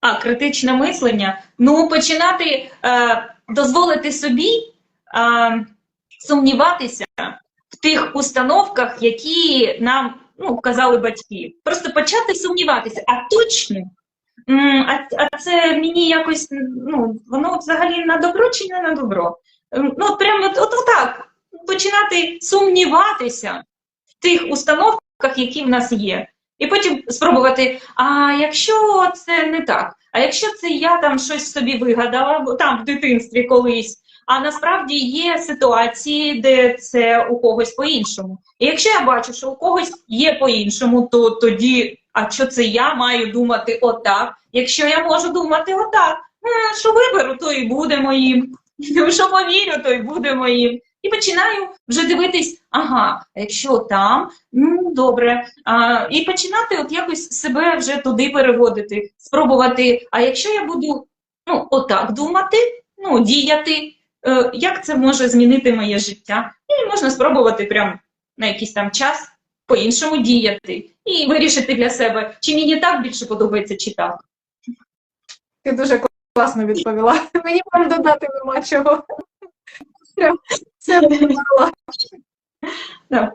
А, критичне мислення. Ну, починати е, дозволити собі е, сумніватися в тих установках, які нам ну, казали батьки. Просто почати сумніватися, а точно. А, це мені якось, ну, воно взагалі на добро чи не на добро? Ну, прямо от, от, отак. Починати сумніватися в тих установках, які в нас є. І потім спробувати, а якщо це не так, а якщо це я там щось собі вигадала, там в дитинстві колись, а насправді є ситуації, де це у когось по-іншому. І якщо я бачу, що у когось є по-іншому, то тоді, а що це я маю думати отак? Якщо я можу думати отак, е, що виберу, то і буде моїм. Що повірю, то й буде моїм. І починаю вже дивитись, ага, якщо там, ну добре. А, і починати от якось себе вже туди переводити, спробувати. А якщо я буду ну, отак думати, ну, діяти, е, як це може змінити моє життя? І можна спробувати прямо на якийсь там час по-іншому діяти і вирішити для себе, чи мені так більше подобається, чи так. Ти дуже класно відповіла. Мені вам додати нема чого. Це. Так.